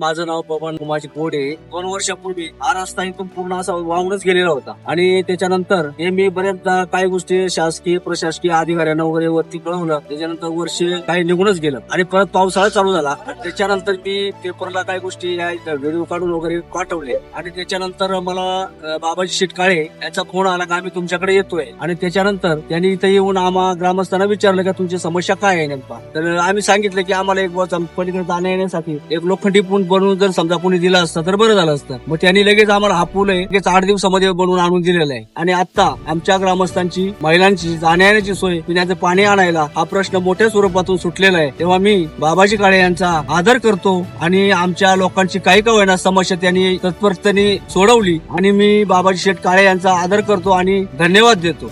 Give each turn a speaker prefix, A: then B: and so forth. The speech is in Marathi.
A: माझं नाव पवन कुमारजी कोडे दोन वर्षापूर्वी हा रस्ता इथून पूर्ण असा वाहूनच गेलेला होता. आणि त्याच्यानंतर हे मी बऱ्याचदा काही गोष्टी शासकीय प्रशासकीय अधिकाऱ्यांना वगैरे वरती कळवलं. त्याच्यानंतर वर्ष काही निघूनच गेलं. आणि परत पावसाळा चालू झाला. त्याच्यानंतर मी पेपरला काही गोष्टी या व्हिडिओ काढून वगैरे पाठवले. आणि त्याच्यानंतर मला बाबाजी शिटकाळे यांचा फोन आला का आम्ही तुमच्याकडे येतोय. आणि त्याच्यानंतर त्यांनी इथे येऊन आम्हा ग्रामस्थांना विचारलं का तुमची समस्या काय आहे नेमका? तर आम्ही सांगितलं की आम्हाला एक पलीकडे जाण्या येण्यासाठी एक लोखंडी पूर्ण बनवून जर समजा कोणी दिलं असतं तर बरं झालं असतं. मग त्यांनी लगेच आम्हाला हा पूल आहे लगेच आठ दिवसामध्ये बनवून आणून दिलेला आहे. आणि आता आमच्या ग्रामस्थांची महिलांची जाण्यायेण्याची सोय पिण्याचं पाणी आणायला हा प्रश्न मोठ्या स्वरूपातून सुटलेला आहे. तेव्हा मी बाबाजी काळे यांचा आदर करतो आणि आमच्या लोकांची काही का होईना समस्या त्यांनी तत्परतेने सोडवली. आणि मी बाबाजी शेठ काळे यांचा आदर करतो आणि धन्यवाद देतो.